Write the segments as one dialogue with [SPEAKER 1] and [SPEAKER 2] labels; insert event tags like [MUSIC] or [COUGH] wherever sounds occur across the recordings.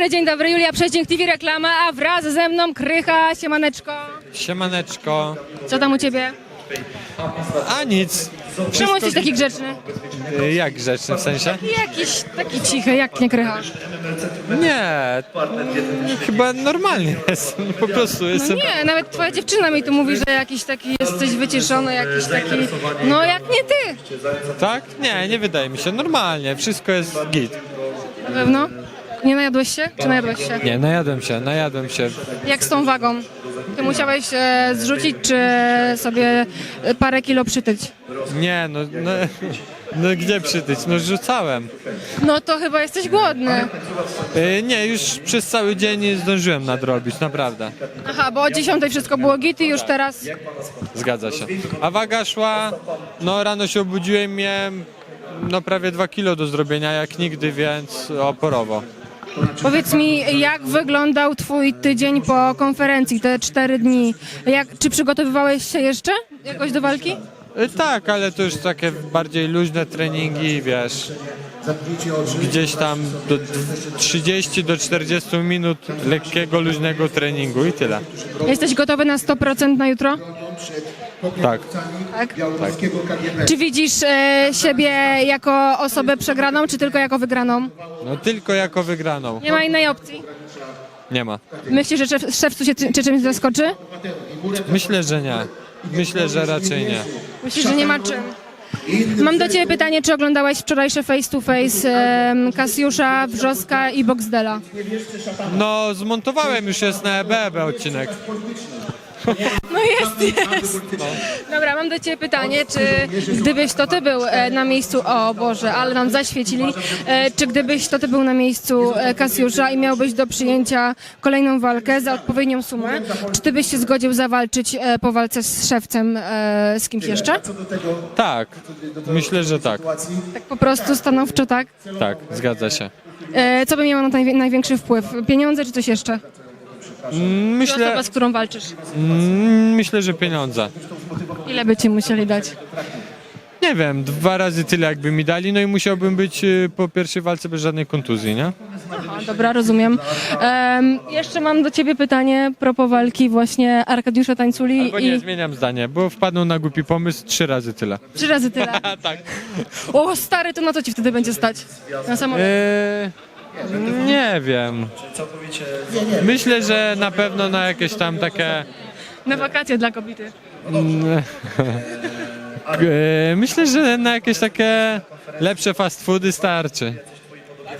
[SPEAKER 1] dobry, dzień dobry. Julia Przeździeń TV Reklama, a wraz ze mną Krycha, siemaneczko.
[SPEAKER 2] Siemaneczko.
[SPEAKER 1] Co tam u ciebie?
[SPEAKER 2] A nic.
[SPEAKER 1] Czemu jesteś taki grzeczny?
[SPEAKER 2] y, Jak grzeczny w sensie?
[SPEAKER 1] Jakiś taki cichy, jak nie Krycha.
[SPEAKER 2] Nie. Chyba normalnie [LAUGHS] jestem. Po prostu
[SPEAKER 1] No
[SPEAKER 2] jestem.
[SPEAKER 1] nie, nawet twoja dziewczyna mi tu mówi, że jakiś taki jesteś wyciszony, jakiś taki... No jak nie ty,
[SPEAKER 2] Tak? Nie, nie wydaje mi się. Normalnie. Wszystko jest git.
[SPEAKER 1] na pewno. Nie najadłeś się? Czy najadłeś się?
[SPEAKER 2] Nie, najadłem się, najadłem się.
[SPEAKER 1] Jak z tą wagą? Ty musiałeś e, zrzucić, czy sobie e, parę kilo przytyć?
[SPEAKER 2] Nie, no, no, no gdzie przytyć? No rzucałem.
[SPEAKER 1] No to chyba jesteś głodny.
[SPEAKER 2] Y, Nie, już przez cały dzień zdążyłem nadrobić, naprawdę.
[SPEAKER 1] Aha, bo o 10 wszystko było git i już teraz...
[SPEAKER 2] Zgadza się. A waga szła, no rano się obudziłem, miałem no prawie 2 kilo do zrobienia, jak nigdy, więc oporowo.
[SPEAKER 1] Powiedz mi, jak wyglądał twój tydzień po konferencji, te cztery dni? Jak, czy przygotowywałeś się jeszcze jakoś do walki?
[SPEAKER 2] Y, Tak, ale to już takie bardziej luźne treningi, wiesz. Gdzieś tam do 30 do 40 minut lekkiego, luźnego treningu i tyle.
[SPEAKER 1] Jesteś gotowy na 100% na jutro?
[SPEAKER 2] Tak.
[SPEAKER 1] Tak. Czy widzisz e, siebie jako osobę przegraną, czy tylko jako wygraną?
[SPEAKER 2] No tylko jako wygraną.
[SPEAKER 1] Nie ma innej opcji.
[SPEAKER 2] Nie ma.
[SPEAKER 1] Myślisz, że szef, szewcu się ty, czy czymś zaskoczy?
[SPEAKER 2] Myślę, że nie. Myślę, że raczej nie.
[SPEAKER 1] Myślisz, że nie ma czym? Mam do Ciebie pytanie, czy oglądałeś wczorajsze face to face em, Kasiusza, Wrzoska i Boxdela?
[SPEAKER 2] No, zmontowałem już jest na EBEB odcinek.
[SPEAKER 1] No jest, jest. Dobra, mam do Ciebie pytanie, czy gdybyś to Ty był e, na miejscu, o Boże, ale nam zaświecili, e, czy gdybyś to Ty był na miejscu e, Kasiusza i miałbyś do przyjęcia kolejną walkę za odpowiednią sumę, czy Ty byś się zgodził zawalczyć e, po walce z szewcem e, z kimś jeszcze?
[SPEAKER 2] Tak, myślę, że tak.
[SPEAKER 1] Tak po prostu stanowczo tak?
[SPEAKER 2] Tak, zgadza się.
[SPEAKER 1] E, co by miało na najwię- największy wpływ? Pieniądze czy coś jeszcze? Czy
[SPEAKER 2] Myślę,
[SPEAKER 1] osoba, z którą walczysz?
[SPEAKER 2] mm, myślę, że pieniądze.
[SPEAKER 1] Ile by Ci musieli dać?
[SPEAKER 2] Nie wiem, dwa razy tyle jakby mi dali, no i musiałbym być y, po pierwszej walce bez żadnej kontuzji, nie?
[SPEAKER 1] Aha, dobra, rozumiem. Em, jeszcze mam do ciebie pytanie propos walki właśnie Arkadiusza Tańculi
[SPEAKER 2] Albo nie,
[SPEAKER 1] i
[SPEAKER 2] zmieniam zdanie, bo wpadną na głupi pomysł trzy razy tyle.
[SPEAKER 1] trzy razy tyle.
[SPEAKER 2] A [LAUGHS] tak.
[SPEAKER 1] O stary, to na co ci wtedy będzie stać? Na samolot.
[SPEAKER 2] Eee, nie wiem. Myślę, że na pewno na jakieś tam takie...
[SPEAKER 1] Na wakacje dla kobiety. [LAUGHS]
[SPEAKER 2] Myślę, że na jakieś takie lepsze fast foody starczy.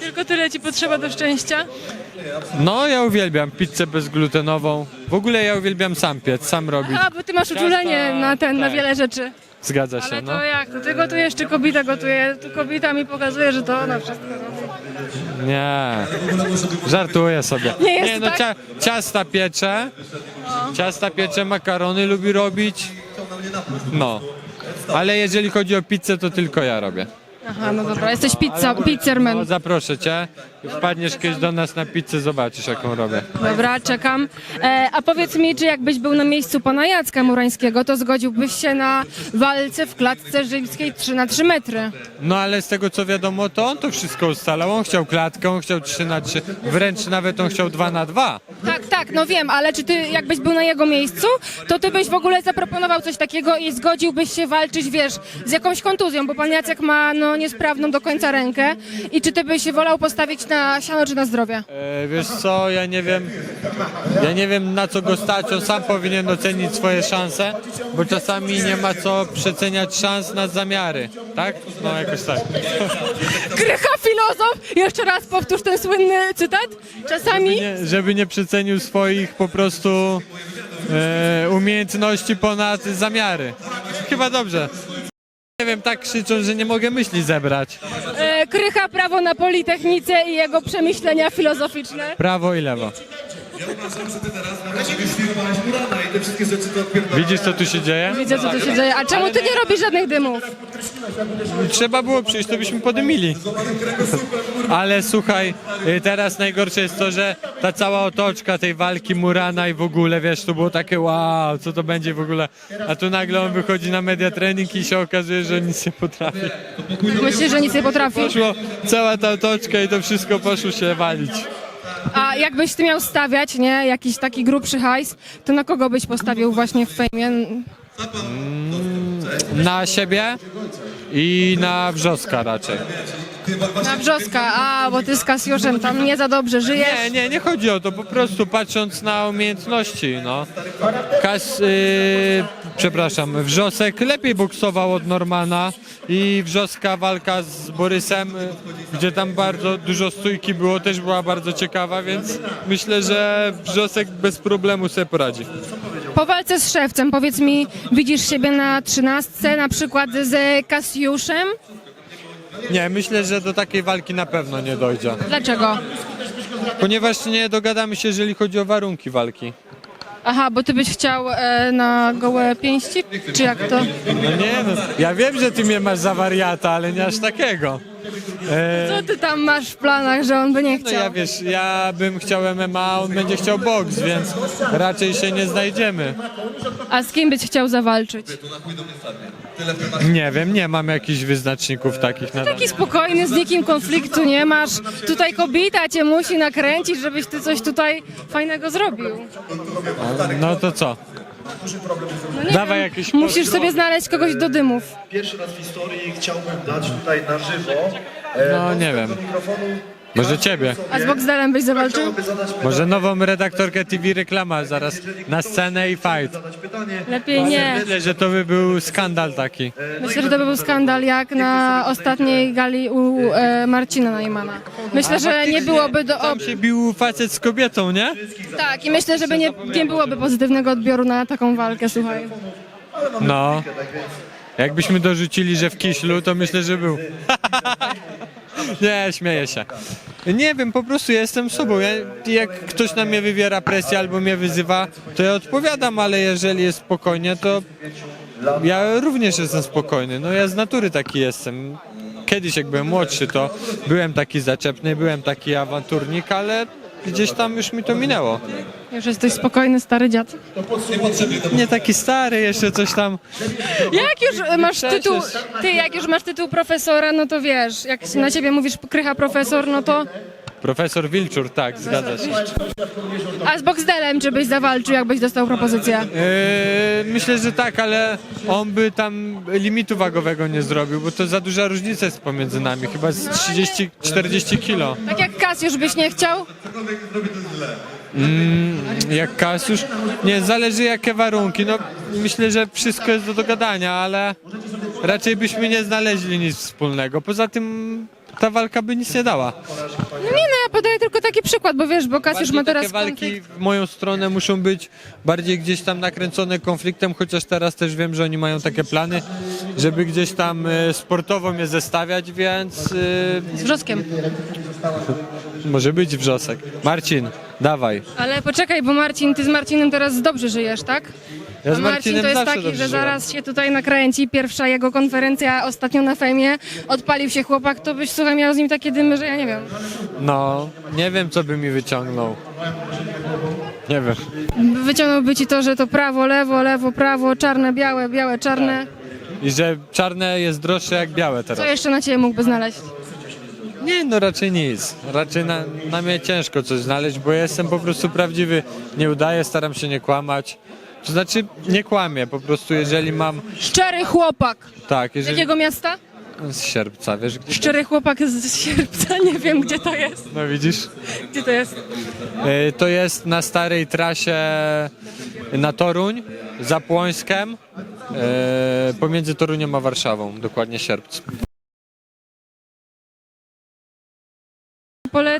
[SPEAKER 1] Tylko tyle ci potrzeba do szczęścia?
[SPEAKER 2] No, ja uwielbiam pizzę bezglutenową. W ogóle ja uwielbiam sam piec, sam robić.
[SPEAKER 1] A, bo ty masz uczulenie na ten, na
[SPEAKER 2] tak.
[SPEAKER 1] wiele rzeczy.
[SPEAKER 2] Zgadza się,
[SPEAKER 1] Ale
[SPEAKER 2] no.
[SPEAKER 1] to jak? To ty gotujesz, czy kobieta gotuje? Tu kobieta mi pokazuje, że to ona wszystko.
[SPEAKER 2] Nie, żartuję sobie.
[SPEAKER 1] Nie jest
[SPEAKER 2] no
[SPEAKER 1] tak?
[SPEAKER 2] cia, ciasta piecze, ciasta piecze, makarony lubi robić. No, ale jeżeli chodzi o pizzę, to tylko ja robię.
[SPEAKER 1] Aha, no dobra, jesteś pizza, pizzerman.
[SPEAKER 2] No, zaproszę cię, wpadniesz kiedyś do nas na pizzę, zobaczysz jaką robię.
[SPEAKER 1] Dobra, czekam. E, a powiedz mi, czy jakbyś był na miejscu pana Jacka Murańskiego, to zgodziłbyś się na walce w klatce rzymskiej 3 na 3 metry?
[SPEAKER 2] No ale z tego co wiadomo, to on to wszystko ustalał. On chciał klatkę, on chciał 3 na 3, wręcz nawet on chciał 2 na 2.
[SPEAKER 1] Tak, tak, no wiem, ale czy ty jakbyś był na jego miejscu, to ty byś w ogóle zaproponował coś takiego i zgodziłbyś się walczyć, wiesz, z jakąś kontuzją, bo pan Jacek ma no niesprawną do końca rękę i czy ty byś wolał postawić na siano czy na zdrowie?
[SPEAKER 2] E, wiesz co, ja nie wiem, ja nie wiem na co go stać, on sam powinien ocenić swoje szanse, bo czasami nie ma co przeceniać szans na zamiary, tak? No jakoś tak. [LAUGHS]
[SPEAKER 1] Krycha filozof! Jeszcze raz powtórz ten słynny cytat. Czasami...
[SPEAKER 2] Nie, żeby nie przecenił swoich po prostu e, umiejętności ponad zamiary. Chyba dobrze. Nie wiem, tak krzyczą, że nie mogę myśli zebrać.
[SPEAKER 1] E, Krycha prawo na Politechnice i jego przemyślenia filozoficzne.
[SPEAKER 2] Prawo i lewo. Widzisz co tu się dzieje?
[SPEAKER 1] Widzę, co tu się dzieje. A czemu ty nie robisz żadnych dymów?
[SPEAKER 2] Trzeba było przyjść, to byśmy podymili. Ale słuchaj, y, teraz najgorsze jest to, że ta cała otoczka tej walki Murana i w ogóle, wiesz, to było takie wow, co to będzie w ogóle. A tu nagle on wychodzi na media trening i się okazuje, że nic nie potrafi.
[SPEAKER 1] Myślisz, że nic nie potrafi?
[SPEAKER 2] Poszło cała ta otoczka i to wszystko poszło się walić.
[SPEAKER 1] A jakbyś ty miał stawiać, nie, jakiś taki grubszy hajs, to na kogo byś postawił właśnie w fejmie?
[SPEAKER 2] Na siebie i na wrzoska raczej.
[SPEAKER 1] Na Brzoska, a bo ty z Kasiuszem tam nie za dobrze żyjesz.
[SPEAKER 2] Nie, nie, nie chodzi o to, po prostu patrząc na umiejętności, no. Kas, yy, przepraszam, Wrzosek lepiej boksował od Normana i Wrzoska walka z Borysem, y, gdzie tam bardzo dużo stójki było, też była bardzo ciekawa, więc myślę, że Wrzosek bez problemu sobie poradzi.
[SPEAKER 1] Po walce z Szewcem, powiedz mi, widzisz siebie na trzynastce, na przykład z Kasiuszem?
[SPEAKER 2] Nie, myślę, że do takiej walki na pewno nie dojdzie,
[SPEAKER 1] Dlaczego?
[SPEAKER 2] ponieważ nie dogadamy się, jeżeli chodzi o warunki walki.
[SPEAKER 1] Aha, bo ty byś chciał e, na gołe pięści? Czy jak to?
[SPEAKER 2] No nie, no, ja wiem, że ty mnie masz za wariata, ale nie aż takiego. E,
[SPEAKER 1] Co ty tam masz w planach, że on by nie
[SPEAKER 2] No
[SPEAKER 1] chciał?
[SPEAKER 2] ja wiesz, ja bym chciał MMA, on będzie chciał boks, więc raczej się nie znajdziemy.
[SPEAKER 1] A z kim byś chciał zawalczyć?
[SPEAKER 2] Nie wiem, nie mam jakichś wyznaczników takich na
[SPEAKER 1] Taki spokojny, z nikim konfliktu nie masz. Tutaj kobieta cię musi nakręcić, żebyś ty coś tutaj fajnego zrobił.
[SPEAKER 2] No to co?
[SPEAKER 1] No nie
[SPEAKER 2] Dawaj
[SPEAKER 1] wiem,
[SPEAKER 2] jakiś
[SPEAKER 1] Musisz sobie znaleźć kogoś do dymów.
[SPEAKER 3] Pierwszy raz w historii chciałbym dać tutaj na żywo. e,
[SPEAKER 2] No nie wiem.
[SPEAKER 3] mikrofonu
[SPEAKER 2] Może ciebie.
[SPEAKER 1] A z Boxdelem byś zawalczył?
[SPEAKER 2] Może nową redaktorkę TV reklama zaraz na scenę i fight.
[SPEAKER 1] Lepiej nie.
[SPEAKER 2] Myślę, że to by był skandal taki.
[SPEAKER 1] Myślę, że to by był skandal jak na ostatniej gali u e, Marcina Najmana. Myślę, że nie byłoby do...
[SPEAKER 2] Tam się bił facet z kobietą, nie?
[SPEAKER 1] Tak, i myślę, że nie, nie byłoby pozytywnego odbioru na taką walkę, słuchaj.
[SPEAKER 2] No. Jakbyśmy dorzucili, że w Kiślu, to myślę, że był. [LAUGHS] Nie, śmieję się. Nie wiem, po prostu jestem sobą. Ja, jak ktoś na mnie wywiera presję albo mnie wyzywa, to ja odpowiadam, ale jeżeli jest spokojnie, to ja również jestem spokojny. No ja z natury taki jestem. Kiedyś jak byłem młodszy, to byłem taki zaczepny, byłem taki awanturnik, ale gdzieś tam już mi to minęło.
[SPEAKER 1] Już jesteś spokojny, stary dziad.
[SPEAKER 2] Nie taki stary, jeszcze coś tam.
[SPEAKER 1] Jak już masz tytuł, ty jak już masz tytuł profesora, no to wiesz, jak na ciebie mówisz krycha profesor, no to...
[SPEAKER 2] Profesor Wilczur, tak, zgadza się.
[SPEAKER 1] A z Boxdelem czy byś zawalczył, jakbyś dostał propozycję?
[SPEAKER 2] Yy, myślę, że tak, ale on by tam limitu wagowego nie zrobił, bo to za duża różnica jest pomiędzy nami, chyba z 30-40 kilo.
[SPEAKER 1] Tak jak Kasiusz byś nie chciał?
[SPEAKER 2] Jak Kasiusz, nie, zależy jakie warunki, no myślę, że wszystko jest do dogadania, ale raczej byśmy nie znaleźli nic wspólnego. Poza tym ta walka by nic nie dała.
[SPEAKER 1] No nie no, ja podaję tylko taki przykład, bo wiesz, bo Kasiusz
[SPEAKER 2] Bardziej
[SPEAKER 1] ma teraz
[SPEAKER 2] takie walki
[SPEAKER 1] konflikt.
[SPEAKER 2] w moją stronę muszą być bardziej gdzieś tam nakręcone konfliktem, chociaż teraz też wiem, że oni mają takie plany, żeby gdzieś tam e, sportowo mnie zestawiać, więc e,
[SPEAKER 1] Z wrzoskiem.
[SPEAKER 2] Może być wrzosek. Marcin, dawaj.
[SPEAKER 1] Ale poczekaj, bo Marcin, ty z Marcinem teraz dobrze żyjesz, tak?
[SPEAKER 2] Ja z
[SPEAKER 1] A Marcin
[SPEAKER 2] Marcinem
[SPEAKER 1] to jest
[SPEAKER 2] zawsze
[SPEAKER 1] taki,
[SPEAKER 2] dobrze
[SPEAKER 1] że zaraz się tutaj nakręci, pierwsza jego konferencja ostatnio na fejmie, odpalił się chłopak, to byś słuchaj miał z nim takie dymy, że ja nie wiem.
[SPEAKER 2] No, nie wiem co by mi wyciągnął. Nie wiem.
[SPEAKER 1] Wyciągnąłby ci to, że to prawo, lewo, lewo, prawo, czarne, białe, białe, czarne.
[SPEAKER 2] I że czarne jest droższe jak białe
[SPEAKER 1] Co
[SPEAKER 2] teraz.
[SPEAKER 1] jeszcze na ciebie mógłby znaleźć?
[SPEAKER 2] Nie, no raczej nic. Raczej na, na mnie ciężko coś znaleźć, bo ja jestem po prostu prawdziwy. Nie udaję, staram się nie kłamać. To znaczy, nie kłamię, po prostu jeżeli mam,
[SPEAKER 1] Szczery chłopak.
[SPEAKER 2] tak,
[SPEAKER 1] Z
[SPEAKER 2] jeżeli...
[SPEAKER 1] jakiego miasta?
[SPEAKER 2] Z sierpca, wiesz gdzie?
[SPEAKER 1] Szczery chłopak z sierpca, nie wiem gdzie to jest.
[SPEAKER 2] No widzisz?
[SPEAKER 1] Gdzie to jest?
[SPEAKER 2] E, To jest na starej trasie na Toruń, za Płońskiem, e, pomiędzy Toruniem a Warszawą, dokładnie sierpc.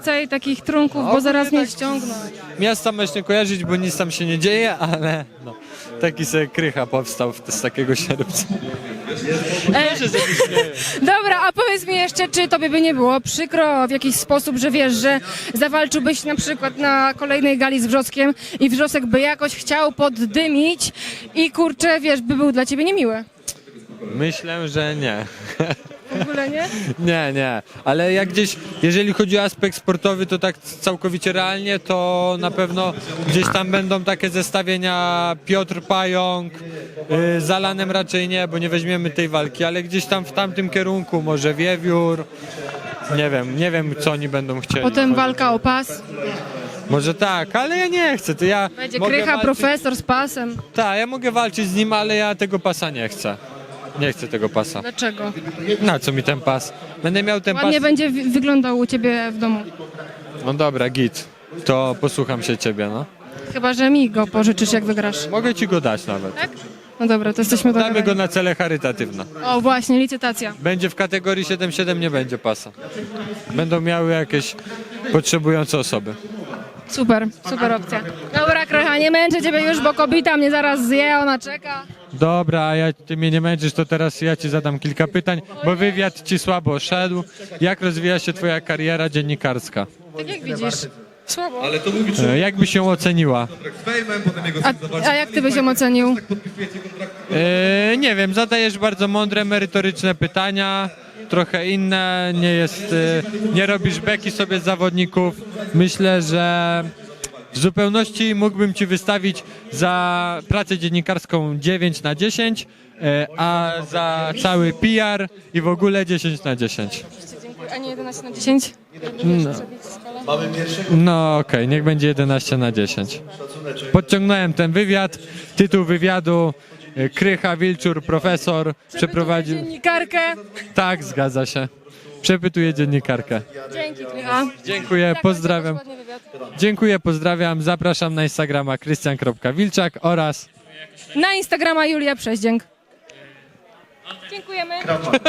[SPEAKER 1] Polecaj takich trunków, bo zaraz mnie ściągną.
[SPEAKER 2] Miasta nie kojarzyć, bo nic tam się nie dzieje, ale no, taki sobie krycha powstał w- z takiego sierpca.
[SPEAKER 1] E, [LAUGHS] dobra, a powiedz mi jeszcze, czy tobie by nie było przykro w jakiś sposób, że wiesz, że zawalczyłbyś na przykład na kolejnej gali z Wrzoskiem i Wrzosek by jakoś chciał poddymić i kurczę, wiesz, by był dla ciebie niemiły.
[SPEAKER 2] Myślę, że nie. [LAUGHS]
[SPEAKER 1] W ogóle nie?
[SPEAKER 2] Nie, nie, ale jak gdzieś, jeżeli chodzi o aspekt sportowy, to tak całkowicie realnie, to na pewno gdzieś tam będą takie zestawienia Piotr Pająk, yy, z Alanem raczej nie, bo nie weźmiemy tej walki, ale gdzieś tam w tamtym kierunku, może Wiewiór, Nie wiem, nie wiem co oni będą chcieli.
[SPEAKER 1] Potem walka o pas.
[SPEAKER 2] Może tak, ale ja nie chcę. To ja
[SPEAKER 1] Będzie
[SPEAKER 2] mogę
[SPEAKER 1] krycha,
[SPEAKER 2] walczyć-
[SPEAKER 1] profesor z pasem.
[SPEAKER 2] Tak, ja mogę walczyć z nim, ale ja tego pasa nie chcę. Nie chcę tego pasa.
[SPEAKER 1] Dlaczego?
[SPEAKER 2] Na co mi ten pas? Będę miał ten pas.
[SPEAKER 1] Ładnie będzie wi- wyglądał u ciebie w domu.
[SPEAKER 2] No dobra, git. To posłucham się ciebie, no.
[SPEAKER 1] Chyba, że mi go pożyczysz, jak wygrasz.
[SPEAKER 2] Mogę ci go dać nawet.
[SPEAKER 1] Tak? No dobra, to jesteśmy
[SPEAKER 2] Damy go
[SPEAKER 1] dogadani.
[SPEAKER 2] na cele charytatywne.
[SPEAKER 1] O, właśnie, licytacja.
[SPEAKER 2] Będzie w kategorii 7-7, nie będzie pasa. Będą miały jakieś potrzebujące osoby.
[SPEAKER 1] Super, super opcja. Dobra, Krycha, nie męczę ciebie już, bo kobieta mnie zaraz zje, ona czeka.
[SPEAKER 2] Dobra, a ja, ty mnie nie męczysz, to teraz ja ci zadam kilka pytań, bo wywiad ci słabo szedł. Jak rozwija się twoja kariera dziennikarska?
[SPEAKER 1] Tak jak widzisz. Słabo.
[SPEAKER 3] Ale to mówi
[SPEAKER 2] E, Jak byś ją oceniła?
[SPEAKER 3] z fejmem, potem jego
[SPEAKER 1] A, a jak ty byś ją ocenił?
[SPEAKER 2] E, nie wiem, zadajesz bardzo mądre, merytoryczne pytania, trochę inne, nie jest, e, nie robisz beki sobie z zawodników. Myślę, że w zupełności mógłbym ci wystawić za pracę dziennikarską 9 na 10, e, a za cały PR i w ogóle 10 na 10.
[SPEAKER 1] A nie 11 na 10?
[SPEAKER 2] No,
[SPEAKER 3] Mamy pierwszego
[SPEAKER 2] no okej, niech będzie 11 na 10. Podciągnąłem ten wywiad, tytuł wywiadu e, Krycha Wilczur, profesor, przeprowadził...
[SPEAKER 1] Dziennikarkę.
[SPEAKER 2] Tak, zgadza się. Przepytuję dziennikarkę.
[SPEAKER 1] Dzięki, Krycha.
[SPEAKER 2] Dziękuję, pozdrawiam.
[SPEAKER 1] Ładny wywiad.
[SPEAKER 2] Dziękuję, pozdrawiam. Zapraszam na Instagrama krystian.wilczak oraz
[SPEAKER 1] Na Instagrama Julia Przeździęk. Dziękujemy.